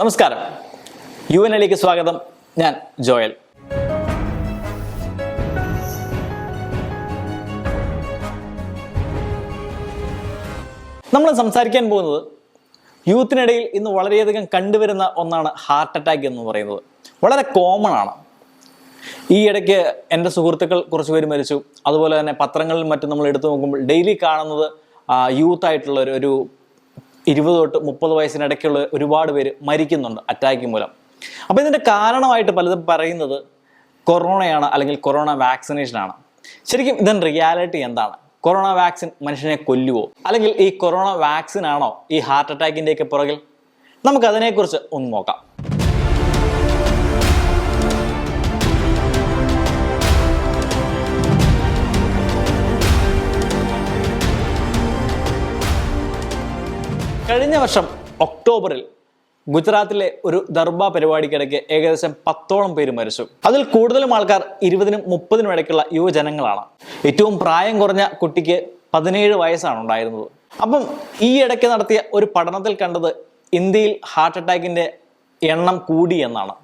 നമസ്കാരം. U N എലേക്ക് സ്വാഗതം. ഞാൻ ജോയൽ. നമ്മൾ സംസാരിക്കാൻ പോകുന്നത് യൂത്തിനിടയിൽ ഇന്ന് വളരെയധികം കണ്ടുവരുന്ന ഒന്നാണ് ഹാർട്ട് അറ്റാക്ക് എന്ന് പറയുന്നത്. വളരെ കോമൺ ആണ്. ഈ ഇടയ്ക്ക് എന്റെ സുഹൃത്തുക്കൾ കുറച്ച് പേര് മരിച്ചു. അതുപോലെ തന്നെ പത്രങ്ങളിൽ മറ്റും നമ്മൾ എടുത്തു നോക്കുമ്പോൾ ഡെയിലി കാണുന്നത് യൂത്ത് ആയിട്ടുള്ള ഒരു- ഒരു ഇരുപത് തൊട്ട് മുപ്പത് വയസ്സിനിടയ്ക്കുള്ള ഒരുപാട് പേര് മരിക്കുന്നുണ്ട് അറ്റാക്ക് മൂലം. അപ്പോൾ ഇതിന്റെ കാരണമായിട്ട് പലതും പറയുന്നത് കൊറോണയാണ് അല്ലെങ്കിൽ കൊറോണ വാക്സിനേഷനാണ് ശരിക്കും ഇതിൻ റിയാലിറ്റി എന്താണ്? കൊറോണ വാക്സിൻ മനുഷ്യനെ കൊല്ലുവോ? അല്ലെങ്കിൽ ഈ കൊറോണ വാക്സിൻ ആണോ ഈ ഹാർട്ട് അറ്റാക്കിന്റെയൊക്കെ പുറകിൽ? നമുക്കതിനെക്കുറിച്ച് ഒന്ന് നോക്കാം. കഴിഞ്ഞ വർഷം ഒക്ടോബറിൽ ഗുജറാത്തിലെ ഒരു ദർബ പരിപാടിക്കിടയ്ക്ക് ഏകദേശം പത്തോളം പേര് മരിച്ചു. അതിൽ കൂടുതലും ആൾക്കാർ ഇരുപതിനും മുപ്പതിനും ഇടയ്ക്കുള്ള യുവജനങ്ങളാണ്. ഏറ്റവും പ്രായം കുറഞ്ഞ കുട്ടിക്ക് പതിനേഴ് വയസ്സാണ് ഉണ്ടായിരുന്നത്. അപ്പം ഈ ഇടയ്ക്ക് നടത്തിയ ഒരു പഠനത്തിൽ കണ്ടത് ഇന്ത്യയിൽ ഹാർട്ട് അറ്റാക്കിന്റെ എണ്ണം കൂടി എന്നാണ്.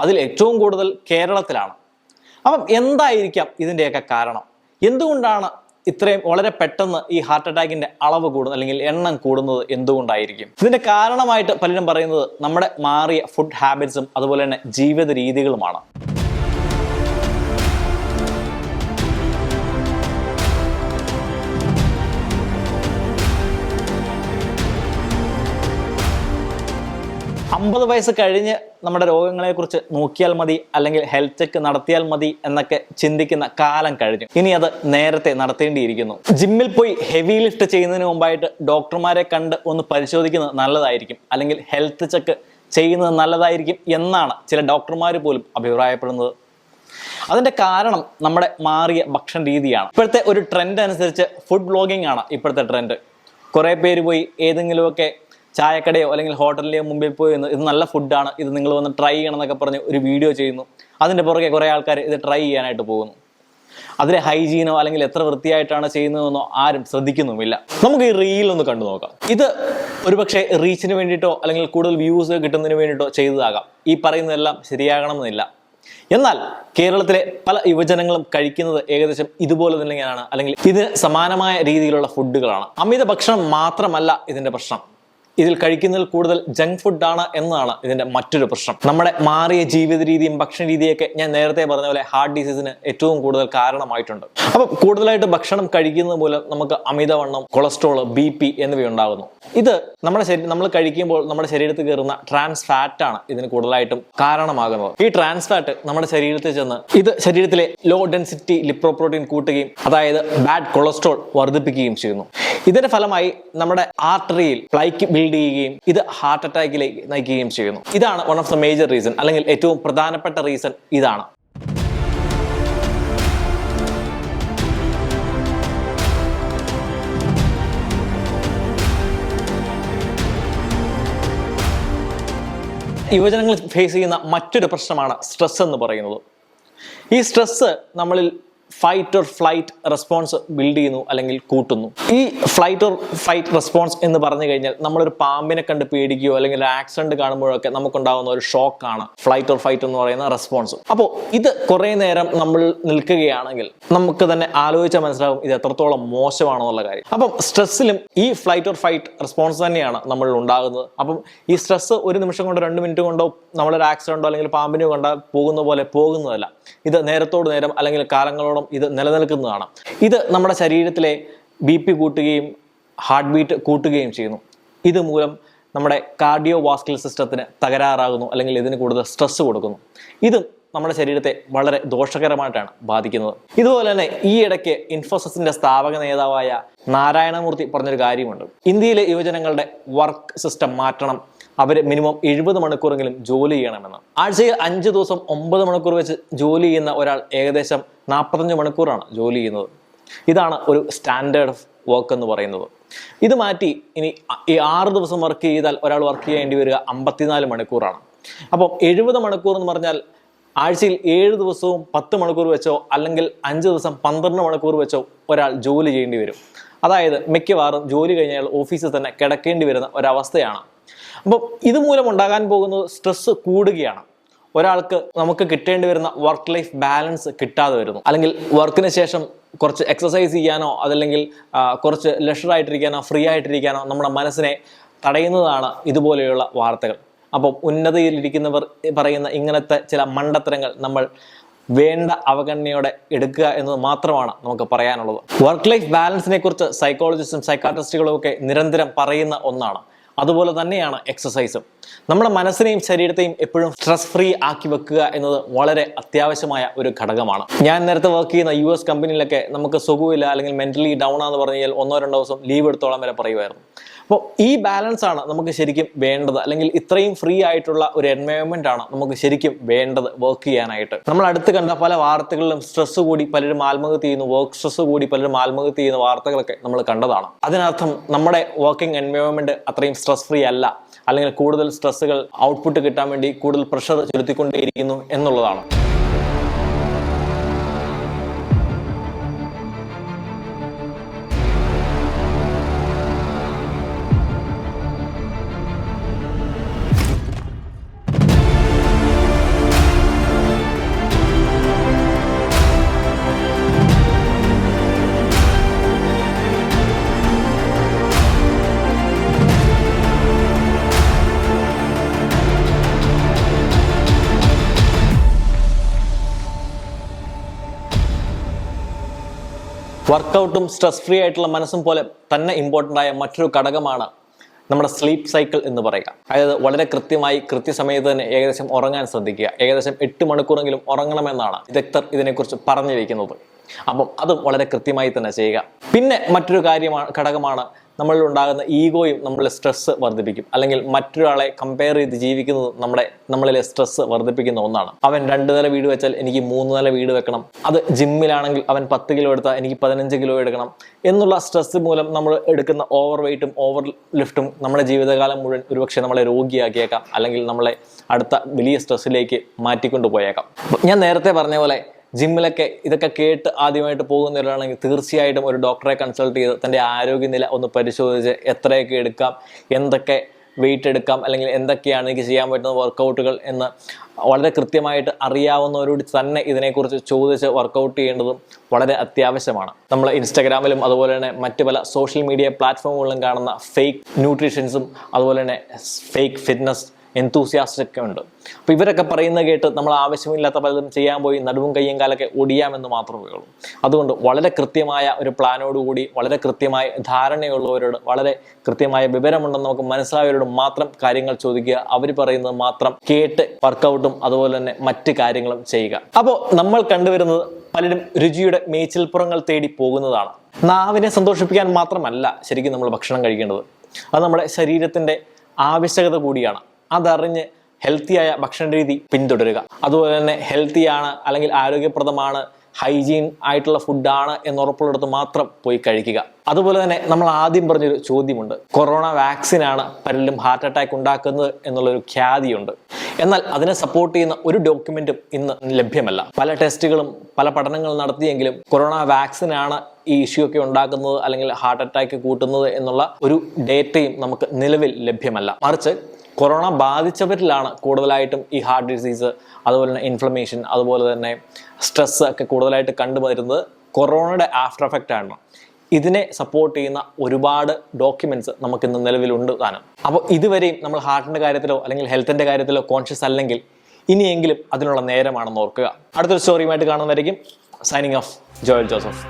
അതിൽ ഏറ്റവും കൂടുതൽ കേരളത്തിലാണ്. അപ്പം എന്തായിരിക്കാം ഇതിന്റെയൊക്കെ കാരണം? എന്തുകൊണ്ടാണ് ഇത്രയും വളരെ പെട്ടെന്ന് ഈ ഹാർട്ട് അറ്റാക്കിന്റെ അളവ് കൂടുന്ന അല്ലെങ്കിൽ എണ്ണം കൂടുന്നത് എന്തുകൊണ്ടായിരിക്കും? ഇതിന്റെ കാരണമായിട്ട് പലരും പറയുന്നത് നമ്മുടെ മാറിയ ഫുഡ് ഹാബിറ്റ്സും അതുപോലെ തന്നെ ജീവിത രീതികളുമാണ്. അമ്പത് വയസ്സ് കഴിഞ്ഞ് നമ്മുടെ രോഗങ്ങളെക്കുറിച്ച് നോക്കിയാൽ മതി അല്ലെങ്കിൽ ഹെൽത്ത് ചെക്ക് നടത്തിയാൽ മതി എന്നൊക്കെ ചിന്തിക്കുന്ന കാലം കഴിഞ്ഞു. ഇനി അത് നേരത്തെ നടത്തേണ്ടിയിരിക്കുന്നു. ജിമ്മിൽ പോയി ഹെവി ലിഫ്റ്റ് ചെയ്യുന്നതിന് മുമ്പായിട്ട് ഡോക്ടർമാരെ കണ്ട് ഒന്ന് പരിശോധിക്കുന്നത് നല്ലതായിരിക്കും അല്ലെങ്കിൽ ഹെൽത്ത് ചെക്ക് ചെയ്യുന്നത് നല്ലതായിരിക്കും എന്നാണ് ചില ഡോക്ടർമാർ പോലും അഭിപ്രായപ്പെടുന്നത്. അതിന്റെ കാരണം നമ്മുടെ മാറിയ ഭക്ഷണ രീതിയാണ്. ഇപ്പോഴത്തെ ഒരു ട്രെൻഡ് അനുസരിച്ച് ഫുഡ് ബ്ലോഗിംഗ് ആണ് ഇപ്പോഴത്തെ ട്രെൻഡ് കുറേ പേര് പോയി ഏതെങ്കിലുമൊക്കെ ചായക്കടയോ അല്ലെങ്കിൽ ഹോട്ടലിലെയോ മുമ്പിൽ പോയി ഇത് നല്ല ഫുഡാണ് ഇത് നിങ്ങൾ വന്ന് ട്രൈ ചെയ്യണം എന്നൊക്കെ പറഞ്ഞ് ഒരു വീഡിയോ ചെയ്യുന്നു. അതിന്റെ പുറകെ കുറേ ആൾക്കാർ ഇത് ട്രൈ ചെയ്യാനായിട്ട് പോകുന്നു. അതിലെ ഹൈജീനോ അല്ലെങ്കിൽ എത്ര വൃത്തിയായിട്ടാണ് ചെയ്യുന്നതെന്നോ ആരും ശ്രദ്ധിക്കുന്നുമില്ല. നമുക്ക് ഈ റീൽ ഒന്ന് കണ്ടു നോക്കാം. ഇത് ഒരുപക്ഷെ റീച്ചിന് വേണ്ടിയിട്ടോ അല്ലെങ്കിൽ കൂടുതൽ വ്യൂസ് കിട്ടുന്നതിന് വേണ്ടിയിട്ടോ ചെയ്തതാകാം. ഈ പറയുന്നതെല്ലാം ശരിയാകണമെന്നില്ല. എന്നാൽ കേരളത്തിലെ പല യുവജനങ്ങളും കഴിക്കുന്നത് ഏകദേശം ഇതുപോലെ തന്നെയാണ്. അല്ലെങ്കിൽ ഇതിന് സമാനമായ രീതിയിലുള്ള ഫുഡുകളാണ് അമിത ഭക്ഷണം മാത്രമല്ല ഇതിന്റെ പ്രശ്നം. ഇതിൽ കഴിക്കുന്നതിൽ കൂടുതൽ ജങ്ക് ഫുഡാണ് എന്നതാണ് ഇതിന്റെ മറ്റൊരു പ്രശ്നം. നമ്മുടെ മാറിയ ജീവിത രീതിയും ഭക്ഷണ രീതിയൊക്കെ ഞാൻ നേരത്തെ പറഞ്ഞ പോലെ ഹാർട്ട് ഡിസീസിന് ഏറ്റവും കൂടുതൽ കാരണമായിട്ടുണ്ട്. അപ്പം കൂടുതലായിട്ട് ഭക്ഷണം കഴിക്കുന്നത് മൂലം നമുക്ക് അമിതവണ്ണം കൊളസ്ട്രോൾ ബി പി എന്നിവയുണ്ടാകുന്നു. ഇത് നമ്മുടെ ശരീരം നമ്മൾ കഴിക്കുമ്പോൾ നമ്മുടെ ശരീരത്തിൽ കയറുന്ന ട്രാൻസ് ഫാറ്റ് ആണ് ഇതിന് കൂടുതലായിട്ടും കാരണമാകുന്നത്. ഈ ട്രാൻസ് ഫാറ്റ് നമ്മുടെ ശരീരത്തിൽ ചെന്ന് ഇത് ശരീരത്തിലെ ലോ ഡെൻസിറ്റി ലിപ്രോപ്രോട്ടീൻ കൂട്ടുകയും അതായത് ബാഡ് കൊളസ്ട്രോൾ വർദ്ധിപ്പിക്കുകയും ചെയ്യുന്നു. ഇതിന്റെ ഫലമായി നമ്മുടെ ആർട്ടറിയിൽ പ്ലൈക്ക് ബിൽഡ് ചെയ്യുകയും ഇത് ഹാർട്ട് അറ്റാക്കിലേക്ക് നയിക്കുകയും ചെയ്യുന്നു. ഇതാണ് one of the major reason അല്ലെങ്കിൽ ഏറ്റവും പ്രധാനപ്പെട്ട റീസൺ ഇതാണ്. യുവജനങ്ങൾ ഫേസ് ചെയ്യുന്ന മറ്റൊരു പ്രശ്നമാണ് സ്ട്രെസ് എന്ന് പറയുന്നത്. ഈ സ്ട്രെസ് നമ്മളിൽ fight or flight response build ചെയ്യുന്നു അല്ലെങ്കിൽ കൂട്ടുന്നു. ഈ ഫ്ലൈറ്റ് ഓർ ഫൈറ്റ് റെസ്പോൺസ് എന്ന് പറഞ്ഞു കഴിഞ്ഞാൽ നമ്മളൊരു പാമ്പിനെ കണ്ട് പേടിക്കുകയോ അല്ലെങ്കിൽ ഒരു ആക്സിഡന്റ് കാണുമ്പോഴൊക്കെ നമുക്കുണ്ടാകുന്ന ഒരു ഷോക്ക് ആണ്. ഫ്ലൈറ്റ് ഓർ ഫൈറ്റ് എന്ന് പറയുന്ന റെസ്പോൺസ് അപ്പോൾ ഇത് കുറേ നേരം നമ്മൾ നിൽക്കുകയാണെങ്കിൽ നമുക്ക് തന്നെ ആലോചിച്ചാൽ മനസ്സിലാകും ഇത് എത്രത്തോളം മോശമാണെന്നുള്ള കാര്യം. അപ്പം സ്ട്രെസ്സിലും ഈ ഫ്ലൈറ്റ് ഓർ ഫൈറ്റ് റെസ്പോൺസ് തന്നെയാണ് നമ്മൾ ഉണ്ടാകുന്നത്. അപ്പം ഈ സ്ട്രെസ് ഒരു നിമിഷം കൊണ്ടോ രണ്ട് മിനിറ്റ് കൊണ്ടോ നമ്മളൊരു ആക്സിഡന്റോ അല്ലെങ്കിൽ പാമ്പിനോ കണ്ട പോകുന്ന പോലെ പോകുന്നതല്ല. ഇത് നേരത്തോട് നേരം അല്ലെങ്കിൽ കാലങ്ങളോളം ഇത് നിലനിൽക്കുന്നതാണ്. ഇത് നമ്മുടെ ശരീരത്തിലെ ബി പി കൂട്ടുകയും ഹാർട്ട് ബീറ്റ് കൂട്ടുകയും ചെയ്യുന്നു. ഇതുമൂലം നമ്മുടെ കാർഡിയോ വാസ്കുലർ സിസ്റ്റത്തിന് തകരാറാകുന്നു അല്ലെങ്കിൽ ഇതിന് കൂടുതൽ സ്ട്രെസ് കൊടുക്കുന്നു. ഇതും നമ്മുടെ ശരീരത്തെ വളരെ ദോഷകരമായിട്ടാണ് ബാധിക്കുന്നത്. ഇതുപോലെ തന്നെ ഈ ഇടയ്ക്ക് ഇൻഫോസിസിന്റെ സ്ഥാപക നേതാവായ നാരായണമൂർത്തി പറഞ്ഞൊരു കാര്യമുണ്ട്. ഇന്ത്യയിലെ യുവജനങ്ങളുടെ വർക്ക് സിസ്റ്റം മാറ്റണം അവർ മിനിമം എഴുപത് മണിക്കൂറെങ്കിലും ജോലി ചെയ്യണമെന്ന്. ആഴ്ചയിൽ അഞ്ച് ദിവസം ഒമ്പത് മണിക്കൂർ വെച്ച് ജോലി ചെയ്യുന്ന ഒരാൾ ഏകദേശം നാൽപ്പത്തഞ്ച് മണിക്കൂറാണ് ജോലി ചെയ്യുന്നത്. ഇതാണ് ഒരു സ്റ്റാൻഡേർഡ് വർക്ക് എന്ന് പറയുന്നത്. ഇത് മാറ്റി ഇനി ഈ ആറ് ദിവസം വർക്ക് ചെയ്താൽ ഒരാൾ വർക്ക് ചെയ്യേണ്ടി വരിക അമ്പത്തിനാല് മണിക്കൂറാണ്. അപ്പം എഴുപത് മണിക്കൂർ എന്ന് പറഞ്ഞാൽ ആഴ്ചയിൽ ഏഴ് ദിവസവും പത്ത് മണിക്കൂർ വെച്ചോ അല്ലെങ്കിൽ അഞ്ച് ദിവസം പന്ത്രണ്ട് മണിക്കൂർ വെച്ചോ ഒരാൾ ജോലി ചെയ്യേണ്ടി വരും. അതായത് മിക്കവാറും ജോലി കഴിഞ്ഞാൽ ഓഫീസിൽ തന്നെ കിടക്കേണ്ടി വരുന്ന ഒരവസ്ഥയാണ് അപ്പം ഇതുമൂലം ഉണ്ടാകാൻ പോകുന്നത് സ്ട്രെസ് കൂടുകയാണ്. ഒരാൾക്ക് നമുക്ക് കിട്ടേണ്ടി വരുന്ന വർക്ക് ലൈഫ് ബാലൻസ് കിട്ടാതെ വരുന്നു. അല്ലെങ്കിൽ വർക്കിന് ശേഷം കുറച്ച് എക്സസൈസ് ചെയ്യാനോ അതല്ലെങ്കിൽ കുറച്ച് ലഷറായിട്ടിരിക്കാനോ ഫ്രീ ആയിട്ടിരിക്കാനോ നമ്മുടെ മനസ്സിനെ തടയുന്നതാണ് ഇതുപോലെയുള്ള വാർത്തകൾ. അപ്പം ഉന്നതിയിലിരിക്കുന്നവർ പറയുന്ന ഇങ്ങനത്തെ ചില മണ്ടത്തരങ്ങൾ നമ്മൾ വേണ്ട അവഗണനയോടെ എടുക്കുക എന്നത് മാത്രമാണ് നമുക്ക് പറയാനുള്ളത്. വർക്ക് ലൈഫ് ബാലൻസിനെ കുറിച്ച് സൈക്കോളജിസ്റ്റും സൈക്കാട്രിസ്റ്റുകളും ഒക്കെ നിരന്തരം പറയുന്ന ഒന്നാണ്. അതുപോലെ തന്നെയാണ് എക്സസൈസും നമ്മുടെ മനസ്സിനെയും ശരീരത്തെയും എപ്പോഴും സ്ട്രെസ് ഫ്രീ ആക്കി വെക്കുക എന്നത് വളരെ അത്യാവശ്യമായ ഒരു ഘടകമാണ്. ഞാൻ നേരത്തെ വർക്ക് ചെയ്യുന്ന യു എസ് കമ്പനിയിലൊക്കെ നമുക്ക് സുഖമില്ല അല്ലെങ്കിൽ മെന്റലി ഡൗൺ ആണെന്ന് പറഞ്ഞു കഴിഞ്ഞാൽ ഒന്നോ രണ്ടോ ദിവസം ലീവ് എടുത്തോളം വരെ പറയുമായിരുന്നു. അപ്പോൾ ഈ ബാലൻസ് ആണ് നമുക്ക് ശരിക്കും വേണ്ടത്. അല്ലെങ്കിൽ ഇത്രയും ഫ്രീ ആയിട്ടുള്ള ഒരു എൻവയോൺമെന്റ് ആണ് നമുക്ക് ശരിക്കും വേണ്ടത് വർക്ക് ചെയ്യാനായിട്ട്. നമ്മൾ അടുത്ത് കണ്ട പല വാർത്തകളിലും സ്ട്രെസ് കൂടി പലരും ആത്മഹത്യ ചെയ്യുന്നു വർക്ക് സ്ട്രെസ് കൂടി പലരും ആത്മഹത്യ ചെയ്യുന്ന വാർത്തകളൊക്കെ നമ്മൾ കണ്ടതാണ്. അതിനർത്ഥം നമ്മുടെ വർക്കിംഗ് എൻവയോൺമെന്റ് അത്രയും സ്ട്രെസ് ഫ്രീ അല്ല. അല്ലെങ്കിൽ കൂടുതൽ സ്ട്രെസ്സുകൾ ഔട്ട്പുട്ട് കിട്ടാൻ വേണ്ടി കൂടുതൽ പ്രഷർ ചെലുത്തിക്കൊണ്ടേയിരിക്കുന്നു എന്നുള്ളതാണ്. വർക്കൗട്ടും സ്ട്രെസ് ഫ്രീ ആയിട്ടുള്ള മനസ്സും പോലെ തന്നെ ഇമ്പോർട്ടന്റ് ആയ മറ്റൊരു ഘടകമാണ് നമ്മുടെ സ്ലീപ്പ് സൈക്കിൾ എന്ന് പറയുക. അതായത് വളരെ കൃത്യമായി കൃത്യസമയത്ത് തന്നെ ഏകദേശം ഉറങ്ങാൻ ശ്രദ്ധിക്കുക. ഏകദേശം എട്ട് മണിക്കൂറെങ്കിലും ഉറങ്ങണമെന്നാണ് വിദഗ്ധർ ഇതിനെക്കുറിച്ച് പറഞ്ഞിരിക്കുന്നത്. അപ്പം അതും വളരെ കൃത്യമായി തന്നെ ചെയ്യുക. പിന്നെ മറ്റൊരു കാര്യമാണ് ഘടകമാണ് നമ്മളിൽ ഉണ്ടാകുന്ന ഈഗോയും നമ്മളെ സ്ട്രെസ്സ് വർദ്ധിപ്പിക്കും. അല്ലെങ്കിൽ മറ്റൊരാളെ കമ്പയർ ചെയ്ത് ജീവിക്കുന്നത് നമ്മുടെ നമ്മളിലെ സ്ട്രെസ്സ് വർദ്ധിപ്പിക്കുന്ന ഒന്നാണ്. അവൻ രണ്ട് നില വീട് വെച്ചാൽ എനിക്ക് മൂന്ന് നില വീട് വെക്കണം. അത് ജിമ്മിലാണെങ്കിൽ അവൻ പത്ത് കിലോ എടുത്താൽ എനിക്ക് പതിനഞ്ച് കിലോ എടുക്കണം. എന്നുള്ള സ്ട്രെസ് മൂലം നമ്മൾ എടുക്കുന്ന ഓവർ വെയിറ്റും ഓവർ ലിഫ്റ്റും നമ്മുടെ ജീവിതകാലം മുഴുവൻ ഒരുപക്ഷെ നമ്മളെ രോഗിയാക്കിയേക്കാം. അല്ലെങ്കിൽ നമ്മളെ അടുത്ത വലിയ സ്ട്രെസ്സിലേക്ക് മാറ്റിക്കൊണ്ടു പോയേക്കാം ഞാൻ നേരത്തെ പറഞ്ഞ പോലെ ജിമ്മിലൊക്കെ ഇതൊക്കെ കേട്ട് ആദ്യമായിട്ട് പോകുന്നവരാണെങ്കിൽ തീർച്ചയായിട്ടും ഒരു ഡോക്ടറെ കൺസൾട്ട് ചെയ്ത് തന്റെ ആരോഗ്യനില ഒന്ന് പരിശോധിച്ച് എത്രയൊക്കെ എടുക്കാം എന്തൊക്കെ വെയിറ്റ് എടുക്കാം അല്ലെങ്കിൽ എന്തൊക്കെയാണ് എനിക്ക് ചെയ്യാൻ പറ്റുന്ന വർക്കൗട്ടുകൾ എന്ന് വളരെ കൃത്യമായിട്ട് അറിയാവുന്നവരോട് തന്നെ ഇതിനെക്കുറിച്ച് ചോദിച്ച് വർക്കൗട്ട് ചെയ്യേണ്ടതും വളരെ അത്യാവശ്യമാണ്. നമ്മൾ ഇൻസ്റ്റാഗ്രാമിലും അതുപോലെ തന്നെ മറ്റ് പല സോഷ്യൽ മീഡിയ പ്ലാറ്റ്ഫോമുകളിലും കാണുന്ന ഫേക്ക് ന്യൂട്രീഷൻസും അതുപോലെ തന്നെ ഫേക്ക് ഫിറ്റ്നസ് ഒക്കെ ഉണ്ട്. അപ്പോൾ ഇവരൊക്കെ പറയുന്നത് കേട്ട് നമ്മൾ ആവശ്യമില്ലാത്ത പലതും ചെയ്യാൻ പോയി നടുവും കയ്യും കാലൊക്കെ ഒടിയാമെന്ന് മാത്രമേ ഉള്ളൂ. അതുകൊണ്ട് വളരെ കൃത്യമായ ഒരു പ്ലാനോടുകൂടി വളരെ കൃത്യമായ ധാരണയുള്ളവരോട് വളരെ കൃത്യമായ വിവരമുണ്ടെന്ന് നമുക്ക് മനസ്സിലായവരോട് മാത്രം കാര്യങ്ങൾ ചോദിക്കുക. അവർ പറയുന്നത് മാത്രം കേട്ട് വർക്കൗട്ടും അതുപോലെ തന്നെ മറ്റ് കാര്യങ്ങളും ചെയ്യുക. അപ്പോൾ നമ്മൾ കണ്ടുവരുന്നത് പലരും രുചിയുടെ മേച്ചിൽപ്പുറങ്ങൾ തേടി പോകുന്നതാണ്. നാവിനെ സന്തോഷിപ്പിക്കാൻ മാത്രമല്ല ശരിക്കും നമ്മൾ ഭക്ഷണം കഴിക്കേണ്ടത്. അത് നമ്മുടെ ശരീരത്തിന്റെ ആവശ്യകത കൂടിയാണ്. അതറിഞ്ഞ് ഹെൽത്തിയായ ഭക്ഷണ രീതി പിന്തുടരുക. അതുപോലെ തന്നെ ഹെൽത്തിയാണ് അല്ലെങ്കിൽ ആരോഗ്യപ്രദമാണ് ഹൈജീൻ ആയിട്ടുള്ള ഫുഡാണ് എന്ന് ഉറപ്പുള്ളിടത്ത് മാത്രം പോയി കഴിക്കുക. അതുപോലെ തന്നെ നമ്മൾ ആദ്യം പറഞ്ഞൊരു ചോദ്യമുണ്ട്. കൊറോണ വാക്സിനാണ് പലരിലും ഹാർട്ട് അറ്റാക്ക് ഉണ്ടാക്കുന്നത് എന്നുള്ളൊരു ഖ്യാതിയുണ്ട്. എന്നാൽ അതിനെ സപ്പോർട്ട് ചെയ്യുന്ന ഒരു ഡോക്യുമെന്റും ഇന്ന് ലഭ്യമല്ല. പല ടെസ്റ്റുകളും പല പഠനങ്ങളും നടത്തിയെങ്കിലും കൊറോണ വാക്സിനാണ് ഈ ഇഷ്യൂ ഒക്കെ ഉണ്ടാക്കുന്നത് അല്ലെങ്കിൽ ഹാർട്ട് അറ്റാക്ക് കൂട്ടുന്നത് എന്നുള്ള ഒരു ഡേറ്റയും നമുക്ക് നിലവിൽ ലഭ്യമല്ല. മറിച്ച് കൊറോണ ബാധിച്ചവരിലാണ് കൂടുതലായിട്ടും ഈ ഹാർട്ട് ഡിസീസ് അതുപോലെ തന്നെ ഇൻഫ്ലമേഷൻ അതുപോലെ തന്നെ സ്ട്രെസ് ഒക്കെ കൂടുതലായിട്ട് കണ്ടുവരുന്നത്. കൊറോണയുടെ ആഫ്റ്റർ എഫക്റ്റ് ആണ്. ഇതിനെ സപ്പോർട്ട് ചെയ്യുന്ന ഒരുപാട് ഡോക്യുമെന്റ്സ് നമുക്ക് ഇന്ന് നിലവിലുണ്ട് താനും. അപ്പോൾ ഇതുവരെയും നമ്മൾ ഹാർട്ടിന്റെ കാര്യത്തിലോ അല്ലെങ്കിൽ ഹെൽത്തിന്റെ കാര്യത്തിലോ കോൺഷ്യസ് അല്ലെങ്കിൽ ഇനിയെങ്കിലും അതിനുള്ള നേരമാണെന്ന് ഓർക്കുക. അടുത്തൊരു സ്റ്റോറിയുമായിട്ട് കാണുന്നതായിരിക്കും സൈനിങ് ഓഫ് ജോയൽ ജോസഫ്